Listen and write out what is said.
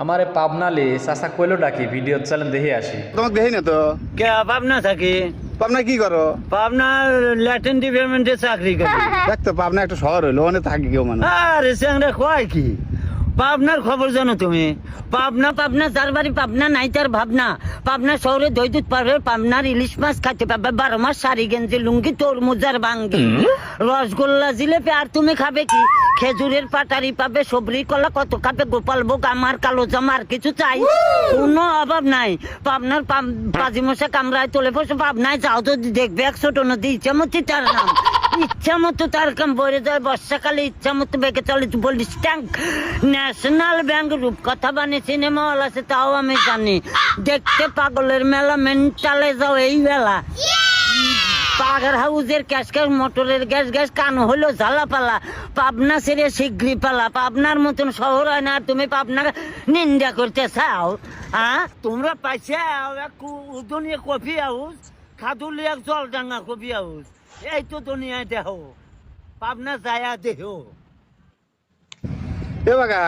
আমারে পাবনালে চাচা কইলো ডাকি ভিডিও চ্যানেল দেখে আসি। তোমাকে দেখি না তো? কে পাবনা থাকি? পাবনা কি করো? পাবনা ল্যাটিন ডিপার্টমেন্টে চাকরি করি। দেখ তো পাবনা একটা শহর হইল ওখানে থাকি কেউ মানে। আরে স্যাংরা কয় কি? পাবনার খবর জানো তুমি? পাবনা পাবনা যার বাড়ি পাবনা নাই তার ভাবনা। পাবনা শহরে দৈদুত পাবে পাবনার ইলিশ মাছ খাইতে পাবে বারো মাস শাড়ি গেঞ্জি লুঙ্গি তরমুজার বাঙ্গি। রসগোল্লা জিলেপি আর তুমি খাবে কি? খেজুরের পাটারি পাবে, সবরি কলা, কত খাবে, গোপাল ভোগ, আমার কালো জামা, আর কিছু চাই। কোনো অভাব নাই। পাবনার পাজি মশা কামড়ায় তোলে বসে পাবনায় যাও তো দেখবে, এক ছোট নদী ইচ্ছামতি তার নাম। ইচ্ছা মতো তার কাম বলে যায়, বর্ষাকালে ইচ্ছা মতো বেগে চলে বলিস ট্যাঙ্ক ন্যাশনাল ব্যাংক রূপকথা বানিয়ে সিনেমা হল আছে, তাও আমি জানি। দেখতে পাগলের মেলা মেন্টালে যাও, এই বেলা। পাগার হাউজের ক্যাশ ক্যাশ মোটরের গ্যাস গ্যাস কান হলো জ্বালা পালা পাবনা সেরে শিগগিরি পালা। পাবনার মতন শহর হয় না তুমি পাবনা নিন্দা করতে চাও হ্যাঁ তোমরা পাইছাও এক উদনীয় কফি হাউস খাদুলি এক জলডাঙ্গা কফি হাউস। এই তো দুনিয়ায় দেহ। পাবনা যায়া দেহ। এ বাগা